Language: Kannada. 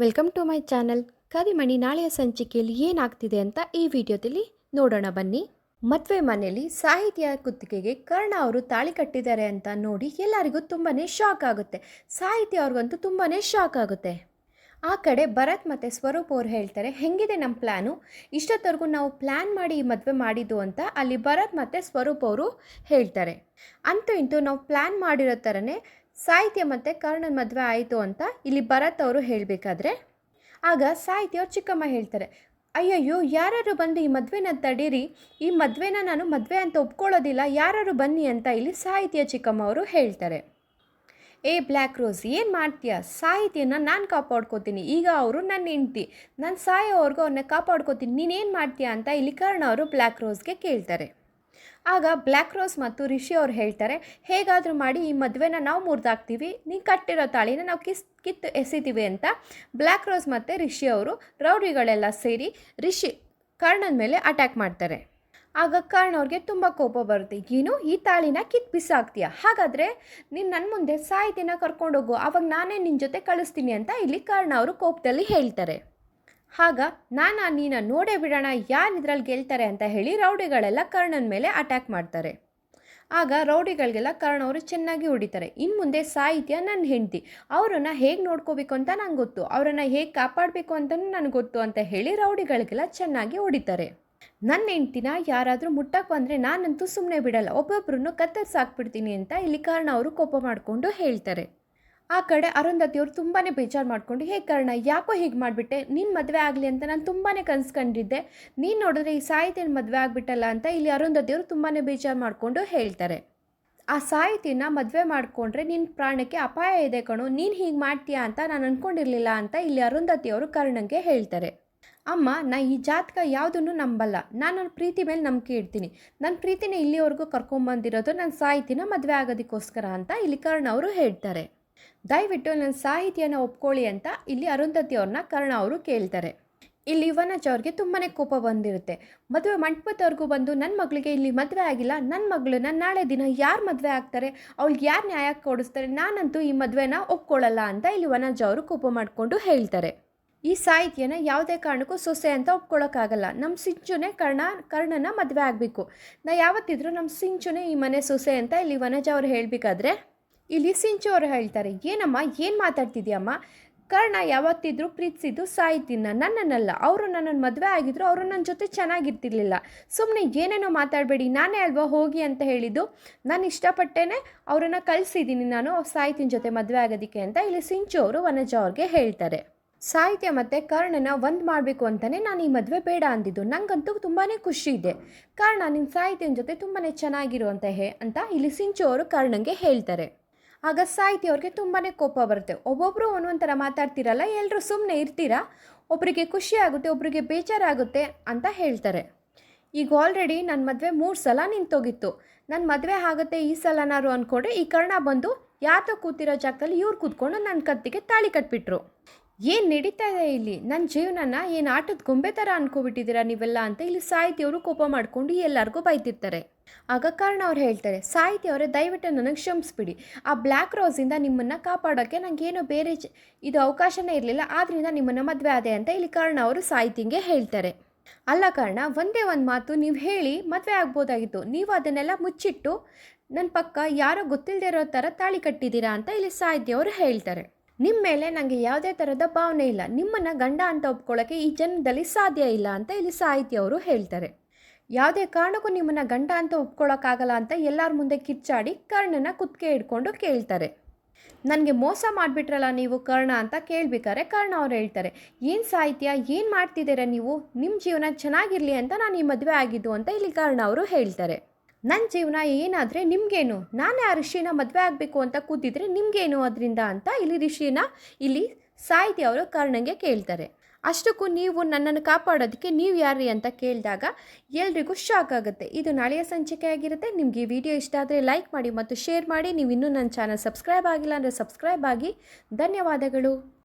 Welcome to my channel Karimani ನಾಳೆಯ ಸಂಚಿಕೆಯಲ್ಲಿ ಏನಾಗ್ತಿದೆ ಅಂತ ಈ ವಿಡಿಯೋದಲ್ಲಿ ನೋಡೋಣ ಬನ್ನಿ. ಮದುವೆ ಮನೆಯಲ್ಲಿ ಸಾಹಿತ್ಯ ಕುತ್ತಿಗೆಗೆ ಕರ್ಣ ಅವರು ತಾಳಿ ಕಟ್ಟಿದ್ದಾರೆ ಅಂತ ನೋಡಿ ಎಲ್ಲರಿಗೂ ತುಂಬಾ ಶಾಕ್ ಆಗುತ್ತೆ. ಸಾಹಿತ್ಯ ಅವ್ರಿಗಂತೂ ತುಂಬಾ ಶಾಕ್ ಆಗುತ್ತೆ. ಆ ಕಡೆ ಭರತ್ ಮತ್ತು ಸ್ವರೂಪ್ ಅವ್ರು ಹೇಳ್ತಾರೆ, ಹೆಂಗಿದೆ ನಮ್ಮ ಪ್ಲ್ಯಾನು ಇಷ್ಟೊತ್ತವರೆಗೂ ನಾವು ಪ್ಲ್ಯಾನ್ ಮಾಡಿ ಮದುವೆ ಮಾಡಿದ್ದು ಅಂತ ಅಲ್ಲಿ ಭರತ್ ಮತ್ತು ಸ್ವರೂಪ್ ಅವರು ಹೇಳ್ತಾರೆ. ಅಂತೂ ಇಂತೂ ನಾವು ಪ್ಲ್ಯಾನ್ ಮಾಡಿರೋ ಥರನೇ ಸಾಹಿತ್ಯ ಮತ್ತು ಕರ್ಣನ ಮದುವೆ ಆಯಿತು ಅಂತ ಇಲ್ಲಿ ಭರತ್ ಅವರು ಹೇಳಬೇಕಾದ್ರೆ. ಆಗ ಸಾಹಿತ್ಯ ಅವ್ರು ಚಿಕ್ಕಮ್ಮ ಹೇಳ್ತಾರೆ, ಅಯ್ಯಯ್ಯೋ ಯಾರು ಬಂದು ಈ ಮದುವೆನ ತಡೀರಿ, ಈ ಮದುವೆನ ನಾನು ಮದುವೆ ಅಂತ ಒಪ್ಕೊಳ್ಳೋದಿಲ್ಲ ಯಾರು ಬನ್ನಿ ಅಂತ ಇಲ್ಲಿ ಸಾಹಿತ್ಯ ಚಿಕ್ಕಮ್ಮ ಅವರು ಹೇಳ್ತಾರೆ. ಏ ಬ್ಲ್ಯಾಕ್ ರೋಸ್, ಏನು ಮಾಡ್ತೀಯ? ಸಾಹಿತ್ಯನ ನಾನು ಕಾಪಾಡ್ಕೋತೀನಿ, ಈಗ ಅವರು ನನ್ನ ಹೆಂಡ್ತಿ, ನಾನು ಸಾಯೋವರೆಗೂ ಅವ್ರನ್ನ ಕಾಪಾಡ್ಕೋತೀನಿ ನೀನೇನು ಮಾಡ್ತೀಯ? ಅಂತ ಇಲ್ಲಿ ಕರ್ಣ ಅವರು ಬ್ಲ್ಯಾಕ್ ರೋಸ್ಗೆ ಕೇಳ್ತಾರೆ. ಆಗ ಬ್ಲ್ಯಾಕ್ ರೋಸ್ ಮತ್ತು ರಿಷಿ ಅವ್ರು ಹೇಳ್ತಾರೆ, ಹೇಗಾದರೂ ಮಾಡಿ ಈ ಮದುವೆನ ನಾವು ಮುರಿದಾಕ್ತೀವಿ. ನೀನು ಕಟ್ಟಿರೋ ತಾಳಿನ ನಾವು ಕಿಸ್, ಕಿತ್ತು ಎಸಿತೀವಿ ಅಂತ ಬ್ಲ್ಯಾಕ್ ರೋಸ್ ಮತ್ತು ರಿಷಿ ಅವರು ರೌಡಿಗಳೆಲ್ಲ ಸೇರಿ ರಿಷಿ ಕರ್ಣನ ಮೇಲೆ ಅಟ್ಯಾಕ್ ಮಾಡ್ತಾರೆ. ಆಗ ಕರ್ಣ ಅವ್ರಿಗೆ ತುಂಬ ಕೋಪ ಬರುತ್ತೆ, ಏನು? ಈ ತಾಳಿನ ಕಿತ್ ಬಿಸಾಕ್ತೀಯ? ಹಾಗಾದರೆ ನೀನು ನನ್ನ ಮುಂದೆ ಸಾಹಿತಿನ ಕರ್ಕೊಂಡೋಗು. ಆವಾಗ ನಾನೇ ನಿನ್ನ ಜೊತೆ ಕಳಿಸ್ತೀನಿ ಅಂತ ಇಲ್ಲಿ ಕರ್ಣ ಅವರು ಕೋಪದಲ್ಲಿ ಹೇಳ್ತಾರೆ. ಆಗ ನಾನಾ ನೀನ ನೋಡೇ ಬಿಡೋಣ, ಯಾರು ಇದ್ರಲ್ಲಿ ಗೆಲ್ತಾರೆ ಅಂತ ಹೇಳಿ ರೌಡಿಗಳೆಲ್ಲ ಕರ್ಣನ ಮೇಲೆ ಅಟ್ಯಾಕ್ ಮಾಡ್ತಾರೆ. ಆಗ ರೌಡಿಗಳಿಗೆಲ್ಲ ಕರ್ಣ ಅವರು ಚೆನ್ನಾಗಿ ಹೊಡಿತಾರೆ. ಇನ್ನು ಮುಂದೆ ಸಾಹಿತ್ಯ ನನ್ನ ಹೆಂಡತಿ. ಅವರನ್ನು ಹೇಗೆ ನೋಡ್ಕೋಬೇಕು ಅಂತ ನಂಗೆ ಗೊತ್ತು. ಅವರನ್ನು ಹೇಗೆ ಕಾಪಾಡಬೇಕು ಅಂತಲೂ ನನಗೆ ಗೊತ್ತು ಅಂತ ಹೇಳಿ ರೌಡಿಗಳಿಗೆಲ್ಲ ಚೆನ್ನಾಗಿ ಹೊಡಿತಾರೆ. ನನ್ನ ಹೆಂಡ್ತಿನ ಯಾರಾದರೂ ಮುಟ್ಟಕ್ಕೆ ಬಂದರೆ ನಾನಂತೂ ಸುಮ್ಮನೆ ಬಿಡಲ್ಲ. ಒಬ್ಬೊಬ್ಬರನ್ನು ಕತ್ತರಿಸಾಕ್ಬಿಡ್ತೀನಿ ಅಂತ ಇಲ್ಲಿ ಕಾರಣ ಅವರು ಕೋಪ ಮಾಡಿಕೊಂಡು ಹೇಳ್ತಾರೆ. ಆ ಕಡೆ ಅರುಂಧತಿಯವರು ತುಂಬಾ ಬೇಜಾರು ಮಾಡ್ಕೊಂಡು, ಹೇ ಕರ್ಣ, ಯಾಕೋ ಹೀಗೆ ಮಾಡಿಬಿಟ್ಟೆ? ನಿನ್ನ ಮದುವೆ ಆಗಲಿ ಅಂತ ನಾನು ತುಂಬಾ ಕನ್ಸ್ಕೊಂಡಿದ್ದೆ ನೀನು ನೋಡಿದ್ರೆ ಈ ಸಾಹಿತಿನ ಮದುವೆ ಆಗಿಬಿಟ್ಟಲ್ಲ ಅಂತ ಇಲ್ಲಿ ಅರುಂಧತಿಯವರು ತುಂಬಾ ಬೇಜಾರು ಮಾಡಿಕೊಂಡು ಹೇಳ್ತಾರೆ. ಆ ಸಾಹಿತಿನ ಮದುವೆ ಮಾಡಿಕೊಂಡ್ರೆ ನಿನ್ನ ಪ್ರಾಣಕ್ಕೆ ಅಪಾಯ ಇದೆ ಕಣೋ, ನೀನು ಹೀಗೆ ಮಾಡ್ತೀಯಾ ಅಂತ ನಾನು ಅಂದ್ಕೊಂಡಿರಲಿಲ್ಲ ಅಂತ ಇಲ್ಲಿ ಅರುಂಧತಿಯವರು ಕರ್ಣಂಗೆ ಹೇಳ್ತಾರೆ. ಅಮ್ಮ, ನಾ ಈ ಜಾತಕ ಯಾವುದನ್ನು ನಂಬಲ್ಲ. ನಾನು ನನ್ನ ಪ್ರೀತಿ ಮೇಲೆ ನಂಬಿಕೆ ಇಡ್ತೀನಿ. ನನ್ನ ಪ್ರೀತಿನ ಇಲ್ಲಿವರೆಗೂ ಕರ್ಕೊಂಬಂದಿರೋದು ನನ್ನ ಸಾಹಿತಿನ ಮದುವೆ ಆಗೋದಕ್ಕೋಸ್ಕರ ಅಂತ ಇಲ್ಲಿ ಕರ್ಣ ಅವರು ಹೇಳ್ತಾರೆ. ದಯವಿಟ್ಟು ನನ್ನ ಸಾಹಿತ್ಯನ ಒಪ್ಕೊಳ್ಳಿ ಅಂತ ಇಲ್ಲಿ ಅರುಂಧತಿ ಅವ್ರನ್ನ ಕರ್ಣ ಅವರು ಕೇಳ್ತಾರೆ. ಇಲ್ಲಿ ವನಜ ಅವ್ರಿಗೆ ತುಂಬಾ ಕೋಪ ಬಂದಿರುತ್ತೆ. ಮದುವೆ ಮಂಟಪದವರೆಗೂ ಬಂದು ನನ್ನ ಮಗಳಿಗೆ ಇಲ್ಲಿ ಮದುವೆ ಆಗಿಲ್ಲ ನನ್ನ ಮಗಳನ್ನ ನಾಳೆ ದಿನ ಯಾರು ಮದುವೆ ಆಗ್ತಾರೆ, ಅವ್ಳಿಗೆ ಯಾರು ನ್ಯಾಯ ಕೊಡಿಸ್ತಾರೆ, ನಾನಂತೂ ಈ ಮದುವೆನ ಒಪ್ಕೊಳ್ಳಲ್ಲ ಅಂತ ಇಲ್ಲಿ ವನಜ ಅವರು ಕೋಪ ಮಾಡಿಕೊಂಡು ಹೇಳ್ತಾರೆ. ಈ ಸಾಹಿತ್ಯನ ಯಾವುದೇ ಕಾರಣಕ್ಕೂ ಸೊಸೆ ಅಂತ ಒಪ್ಕೊಳ್ಳೋಕ್ಕಾಗಲ್ಲ. ನಮ್ಮ ಸಿಂಚುನೇ ಕರ್ಣ, ಕರ್ಣನ ಮದುವೆ ಆಗಬೇಕು. ನಾ ಯಾವತ್ತಿದ್ರೂ ನಮ್ಮ ಸಿಂಚುನೇ ಈ ಮನೆ ಸೊಸೆ ಅಂತ ಇಲ್ಲಿ ವನಜ ಅವರು ಹೇಳಬೇಕಾದ್ರೆ ಇಲ್ಲಿ ಸಿಂಚು ಅವರು ಹೇಳ್ತಾರೆ, ಏನಮ್ಮ, ಏನು ಮಾತಾಡ್ತಿದ್ಯಮ್ಮ? ಕರ್ಣ ಯಾವತ್ತಿದ್ರೂ ಪ್ರೀತಿಸಿದ್ದು ಸಾಯ್ತಿನ್ನ ನನ್ನನ್ನಲ್ಲ ಅವರು ನನ್ನನ್ನು ಮದುವೆ ಆಗಿದ್ರು ಅವರು ನನ್ನ ಜೊತೆ ಚೆನ್ನಾಗಿರ್ತಿರ್ಲಿಲ್ಲ. ಸುಮ್ಮನೆ ಏನೇನೋ ಮಾತಾಡಬೇಡಿ, ನಾನೇ ಅಲ್ವಾ ಹೋಗಿ ಅಂತ ಹೇಳಿದ್ದು? ನಾನು ಇಷ್ಟಪಟ್ಟೇನೆ ಅವರನ್ನು ಕಳಿಸಿದ್ದೀನಿ ನಾನು ಸಾಹಿತಿನ ಜೊತೆ ಮದುವೆ ಆಗೋದಕ್ಕೆ ಅಂತ ಇಲ್ಲಿ ಸಿಂಚು ಅವರು ವನಜ ಅವ್ರಿಗೆ ಹೇಳ್ತಾರೆ. ಸಾಹಿತ್ಯ ಮತ್ತು ಕರ್ಣನ ಒಂದು ಮಾಡಬೇಕು ಅಂತಲೇ ನಾನು ಈ ಮದುವೆ ಬೇಡ ಅಂದಿದ್ದು. ನನಗಂತೂ ತುಂಬಾ ಖುಷಿ ಇದೆ. ಕರ್ಣ ನಿನ್ನ ಸಾಹಿತ್ಯನ ಜೊತೆ ತುಂಬಾ ಚೆನ್ನಾಗಿರುವಂತ ಹೇ, ಅಂತ ಇಲ್ಲಿ ಸಿಂಚು ಅವರು ಕರ್ಣಂಗೆ ಹೇಳ್ತಾರೆ. ಆಗ ಸಾಹಿತಿ ಅವ್ರಿಗೆ ತುಂಬಾ ಕೋಪ ಬರುತ್ತೆ. ಒಬ್ಬೊಬ್ಬರು ಥರ ಮಾತಾಡ್ತಿರಲ್ಲ ಎಲ್ಲರೂ ಸುಮ್ಮನೆ ಇರ್ತೀರಾ? ಒಬ್ಬರಿಗೆ ಖುಷಿ ಆಗುತ್ತೆ ಒಬ್ಬರಿಗೆ ಬೇಜಾರಾಗುತ್ತೆ ಅಂತ ಹೇಳ್ತಾರೆ. ಈಗ ಆಲ್ರೆಡಿ ನನ್ನ ಮದುವೆ ಮೂರು ಸಲ ನಿಂತೋಗಿತ್ತು. ನನ್ನ ಮದುವೆ ಆಗುತ್ತೆ, ಈ ಸಲನಾರು ಅಂದ್ಕೊಂಡ್ರೆ ಈ ಕರ್ಣ ಬಂದು ಯಾತ ಕೂತಿರೋ ಜಾಗದಲ್ಲಿ ಇವ್ರು ಕೂತ್ಕೊಂಡು ನನ್ನ ಕತ್ತಿಗೆ ತಾಳಿ ಕಟ್ಬಿಟ್ರು. ಏನು ನಡೀತಾ ಇದೆ ಇಲ್ಲಿ? ನನ್ನ ಜೀವನನ ಏನು ಆಟದ ಗೊಂಬೆ ಥರ ಅನ್ಕೋಬಿಟ್ಟಿದ್ದೀರಾ ನೀವೆಲ್ಲ ಅಂತ ಇಲ್ಲಿ ಸಾಹಿತಿಯವರು ಕೋಪ ಮಾಡಿಕೊಂಡು ಎಲ್ಲರಿಗೂ ಬೈತಿರ್ತಾರೆ. ಆಗ ಕಾರಣ ಅವ್ರು ಹೇಳ್ತಾರೆ, ಸಾಹಿತಿ ಅವರೇ, ದಯವಿಟ್ಟು ನನಗೆ ಕ್ಷಮಿಸ್ಬಿಡಿ. ಆ ಬ್ಲ್ಯಾಕ್ ರೋಸಿಂದ ನಿಮ್ಮನ್ನು ಕಾಪಾಡೋಕ್ಕೆ ನನಗೇನೋ ಬೇರೆ ಇದು ಅವಕಾಶನೇ ಇರಲಿಲ್ಲ ಆದ್ದರಿಂದ ನಿಮ್ಮನ್ನು ಮದುವೆ ಆದೆ ಅಂತ ಇಲ್ಲಿ ಕಾರಣ ಅವರು ಸಾಹಿತಿಗೆ ಹೇಳ್ತಾರೆ. ಅಲ್ಲ ಕಾರಣ, ಒಂದೇ ಒಂದು ಮಾತು ನೀವು ಹೇಳಿ ಮದುವೆ ಆಗ್ಬೋದಾಗಿತ್ತು. ನೀವು ಅದನ್ನೆಲ್ಲ ಮುಚ್ಚಿಟ್ಟು ನನ್ನ ಪಕ್ಕ ಯಾರೋ ಗೊತ್ತಿಲ್ಲದೆ ಇರೋ ಥರ ತಾಳಿ ಕಟ್ಟಿದ್ದೀರಾ ಅಂತ ಇಲ್ಲಿ ಸಾಹಿತಿಯವರು ಹೇಳ್ತಾರೆ. ನಿಮ್ಮ ಮೇಲೆ ನನಗೆ ಯಾವುದೇ ಥರದ ಭಾವನೆ ಇಲ್ಲ. ನಿಮ್ಮನ್ನು ಗಂಡ ಅಂತ ಒಪ್ಕೊಳ್ಳೋಕ್ಕೆ ಈ ಜನ್ಮದಲ್ಲಿ ಸಾಧ್ಯ ಇಲ್ಲ ಅಂತ ಇಲ್ಲಿ ಸಾಹಿತ್ಯ ಅವರು ಹೇಳ್ತಾರೆ. ಯಾವುದೇ ಕಾರಣಕ್ಕೂ ನಿಮ್ಮನ್ನು ಗಂಡ ಅಂತ ಒಪ್ಕೊಳ್ಳೋಕ್ಕಾಗಲ್ಲ ಅಂತ ಎಲ್ಲರ ಮುಂದೆ ಕಿಚ್ಚಾಡಿ ಕರ್ಣನ ಕುತ್ತಿಗೆ ಹಿಡ್ಕೊಂಡು ಕೇಳ್ತಾರೆ. ನನಗೆ ಮೋಸ ಮಾಡಿಬಿಟ್ರಲ್ಲ ನೀವು ಕರ್ಣ ಅಂತ ಕೇಳ್ಬೇಕಾರೆ ಕರ್ಣ ಅವ್ರು ಹೇಳ್ತಾರೆ. ಏನು ಸಾಹಿತ್ಯ, ಏನು ಮಾಡ್ತಿದ್ದೀರಾ ನೀವು? ನಿಮ್ಮ ಜೀವನ ಚೆನ್ನಾಗಿರಲಿ ಅಂತ ನಾನು ಈ ಮದುವೆ ಆಗಿದ್ದು ಅಂತ ಇಲ್ಲಿ ಕರ್ಣ ಅವರು ಹೇಳ್ತಾರೆ. ನನ್ನ ಜೀವನ ಏನಾದರೆ ನಿಮಗೇನು? ನಾನೇ ಆ ಋಷಿನ ಮದುವೆ ಆಗಬೇಕು ಅಂತ ಕೂತಿದ್ರೆ ನಿಮಗೇನು ಅದರಿಂದ ಅಂತ ಇಲ್ಲಿ ಋಷಿನ ಇಲ್ಲಿ ಸಾಹಿತಿ ಅವರು ಕರ್ಣಂಗೆ ಕೇಳ್ತಾರೆ. ಅಷ್ಟಕ್ಕೂ ನೀವು ನನ್ನನ್ನು ಕಾಪಾಡೋದಕ್ಕೆ ನೀವು ಯಾರ್ರಿ ಅಂತ ಕೇಳಿದಾಗ ಎಲ್ರಿಗೂ ಶಾಕ್ ಆಗುತ್ತೆ. ಇದು ನಾಳೆಯ ಸಂಚಿಕೆ ಆಗಿರುತ್ತೆ. ನಿಮಗೆ ವಿಡಿಯೋ ಇಷ್ಟ ಆದರೆ ಲೈಕ್ ಮಾಡಿ ಮತ್ತು ಶೇರ್ ಮಾಡಿ. ನೀವು ಇನ್ನೂ ನನ್ನ ಚಾನಲ್ ಸಬ್ಸ್ಕ್ರೈಬ್ ಆಗಿಲ್ಲ ಅಂದರೆ ಸಬ್ಸ್ಕ್ರೈಬ್ ಆಗಿ. ಧನ್ಯವಾದಗಳು.